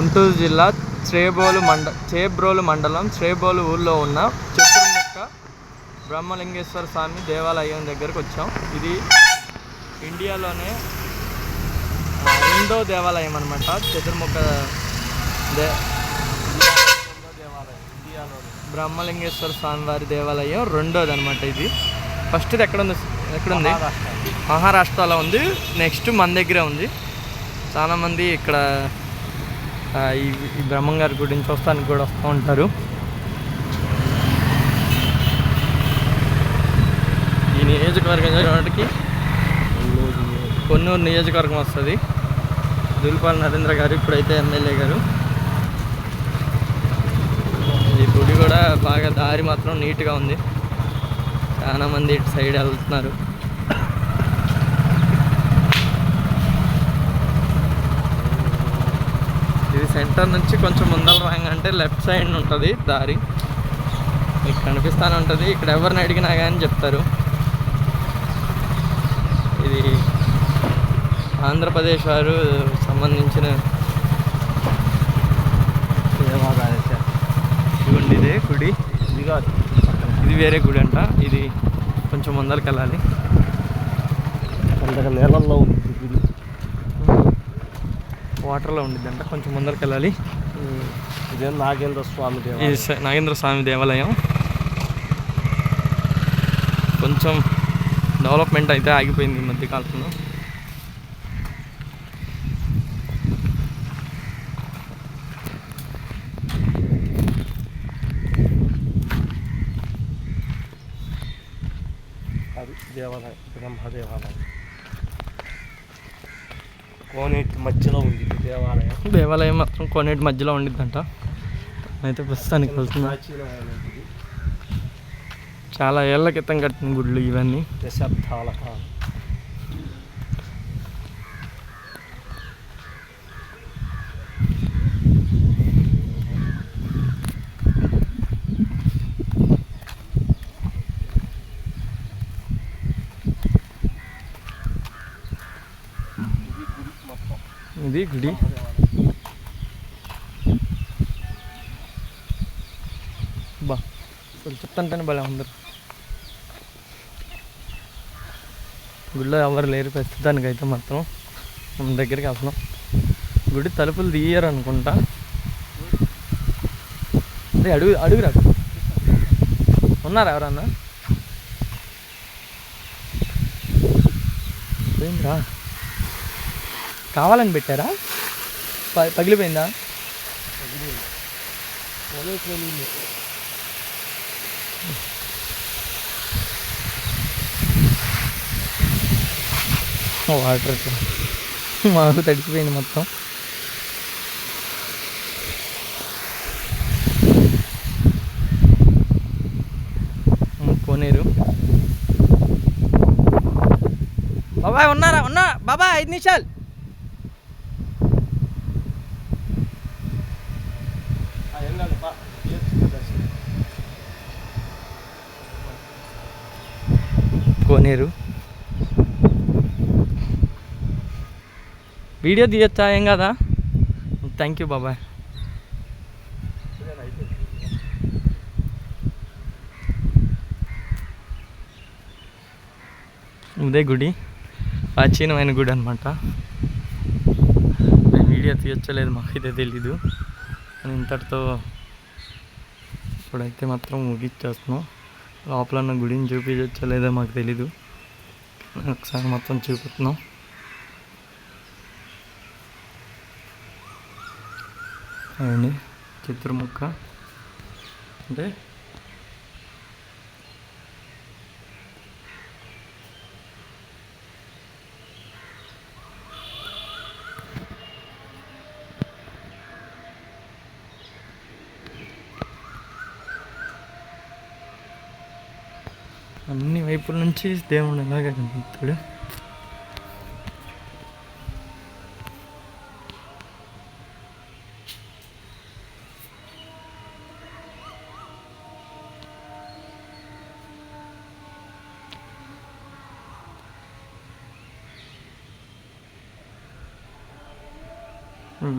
గుంటూరు జిల్లా శ్రేబోలు మండ చేబ్రోలు మండలం శ్రేబోలు ఊళ్ళో ఉన్న చతుర్ముఖ బ్రహ్మలింగేశ్వర స్వామి దేవాలయం దగ్గరకు వచ్చాం. ఇది ఇండియాలోనే రెండో దేవాలయం అనమాట చతుర్ముఖ దే బ్రహ్మలింగేశ్వర స్వామి వారి దేవాలయం రెండోది అనమాట ఇది. ఫస్ట్ది ఎక్కడ ఉంది? ఎక్కడ ఉంది? మహారాష్ట్రలో ఉంది. నెక్స్ట్ మన దగ్గరే ఉంది. చాలామంది ఇక్కడ ఈ బ్రహ్మం గారి గుడి గుడిని చూస్తానికి కూడా వస్తూ ఉంటారు. ఈ నియోజకవర్గం చూడడానికి కొన్నూరు నియోజకవర్గం వస్తుంది. దుల్పాల్ నరేంద్ర గారు ఇప్పుడైతే ఎమ్మెల్యే గారు. ఈ గుడి కూడా బాగా దారి మాత్రం నీట్గా ఉంది. చాలా మంది ఇటు సైడ్ వెళ్తున్నారు ఇది సెంటర్ నుంచి కొంచెం ముందర రాగానే లెఫ్ట్ సైడ్ ఉంటుంది దారి. మీకు కనిపిస్తానే ఉంటుంది. ఇక్కడ ఎవరిని అడిగినా కానీ చెప్తారు. ఇది ఆంధ్రప్రదేశ్ వారు సంబంధించిన ఇదిగోండి ఇదే గుడి. ఇది కాదు. ఇది వేరే గుడి అంట. ఇది కొంచెం ముందరికి వెళ్ళాలి అంతగా నీళ్ళల్లో ఉంది. వాటర్లో ఉండిద్దంట. కొంచెం ముందరికి వెళ్ళాలి. ఇదే నాగేంద్ర స్వామి దేవాలయం. నాగేంద్ర స్వామి దేవాలయం. కొంచెం డెవలప్మెంట్ అయితే ఆగిపోయింది ఈ మధ్య కాలంలో. అది దేవాలయం బ్రహ్మ దేవాలయం. కోనేటి మధ్యలో ఉంది దేవాలయం. దేవాలయం మాత్రం కొన్నిటి మధ్యలో ఉండిద్దంట. అయితే ప్రస్తుతానికి వెళ్తున్నా. చాలా ఏళ్ళ క్రితం కట్టిన గుళ్ళు ఇవన్నీ. దశాబ్దాల కాలం. ఇది గుడి. బా అసలు చెప్తాంటేనే భలే అందరు గుడిలో ఎవరు లేరు ప్రస్తుతానికి అయితే మాత్రం. మన దగ్గరికి వెళ్తున్నాం. గుడి తలుపులు తీయరు అనుకుంటా. అదే అడుగు అడుగురా. ఉన్నారా ఎవరన్నా? ఏంద్రా కావాలని పెట్టారా? ప- పగిలిపోయిందా? వాటర్ ఇట్లా మాకు తడిచిపోయింది మొత్తం. ఉమ్, కోనేరు బాబాయ్ ఉన్నారా? ఉన్నా? బాబాయ్ ఐదు నిమిషాలు. కోనేరు. వీడియో తీయొచ్చా? ఏం కదా? థ్యాంక్ యూ బాబాయ్ ఇదే గుడి. ప్రాచీనమైన గుడి అనమాట వీడియో తీయచ్చలేదు మాకైతే తెలీదు. ఇంతటితో ఇప్పుడైతే మాత్రం ముగిచ్చేస్తున్నాం. లోపల ఉన్న గుడిని చూపించచ్చో లేదో మాకు తెలీదు. ఒకసారి మొత్తం చూపుతున్నాం అండి చిత్రముక్క అంటే అన్ని వైపుల నుంచి దేవుడు ఎలాగే కనిపిస్తాడు?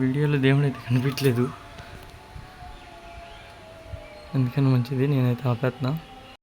వీడియోలో దేవుడు అయితే కనిపించలేదు. అందుకని మంచిది? నేనైతే ఆపేస్తున్నా